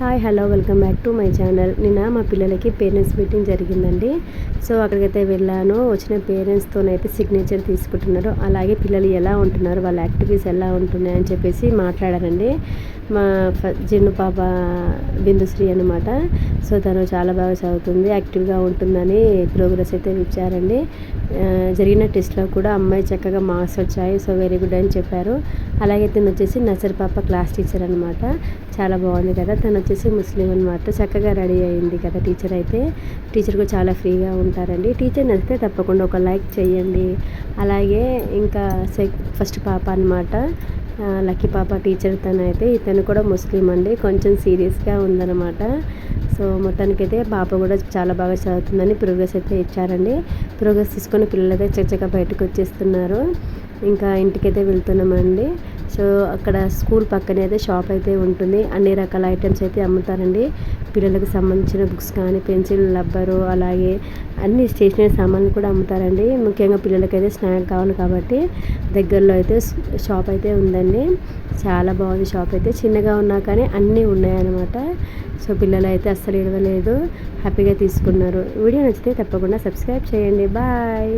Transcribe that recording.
Hi hello welcome back to my channel నిన్న మా పిల్లలకి పేరెంట్స్ మీటింగ్ జరిగిందండి. సో అక్కడికైతే వెళ్ళాను. వచ్చిన పేరెంట్స్తోనైతే సిగ్నేచర్ తీసుకుంటున్నారు. అలాగే పిల్లలు ఎలా ఉంటున్నారు? వాళ్ళ యాక్టివిటీస్ ఎలా ఉంటున్నాయని చెప్పేసి మాట్లాడారండి మా చిన్న పాప బిందుశ్రీ అనమాట సో తను చాలా బాగా చదువుతుంది యాక్టివ్గా ఉంటుందని ప్రోగ్రెస్ అయితే ఇచ్చారండి. జరిగిన టెస్ట్లో కూడా అమ్మాయి చక్కగా మార్క్స్ వచ్చాయి సో వెరీ గుడ్ అని చెప్పారు. అలాగే తను వచ్చేసి నసర్ పాప క్లాస్ టీచర్ అనమాట చాలా బాగుంది కదా. తను వచ్చేసి ముస్లిం అనమాట చక్కగా రెడీ అయింది కదా టీచర్ అయితే. టీచర్ కూడా చాలా ఫ్రీగా ఉంటారండి. టీచర్ నచ్చితే తప్పకుండా ఒక లైక్ చేయండి. అలాగే ఇంకా సెక్ ఫస్ట్ పాప అనమాట లక్కీ పాప టీచర్ తను అయితే ఇతను కూడా ముస్లిం అండి. కొంచెం సీరియస్గా ఉందన్నమాట. సో మొత్తానికైతే పాప కూడా చాలా బాగా చదువుతుందని ప్రోగ్రెస్ అయితే ఇచ్చారండి. ప్రోగ్రెస్ తీసుకొని పిల్లలైతే చక్కగా బయటకు వచ్చేస్తున్నారు. ఇంకా ఇంటికైతే వెళ్తున్నామండి. సో అక్కడ స్కూల్ పక్కనే అయితే షాప్ అయితే ఉంటుంది. అన్ని రకాల ఐటమ్స్ అయితే అమ్ముతారండి. పిల్లలకు సంబంధించిన బుక్స్ కానీ పెన్సిల్ రబ్బరు అలాగే అన్ని స్టేషనరీ సామాన్లు కూడా అమ్ముతారండి. ముఖ్యంగా పిల్లలకైతే స్నాక్ కావాలి కాబట్టి దగ్గరలో అయితే షాప్ అయితే ఉందండి. చాలా బాగుంది షాప్ అయితే. చిన్నగా ఉన్నా కానీ అన్నీ ఉన్నాయన్నమాట. సో పిల్లలు అయితే అస్సలు ఇవ్వలేదు హ్యాపీగా తీసుకున్నారు. వీడియో నచ్చితే తప్పకుండా సబ్స్క్రైబ్ చేయండి. బాయ్.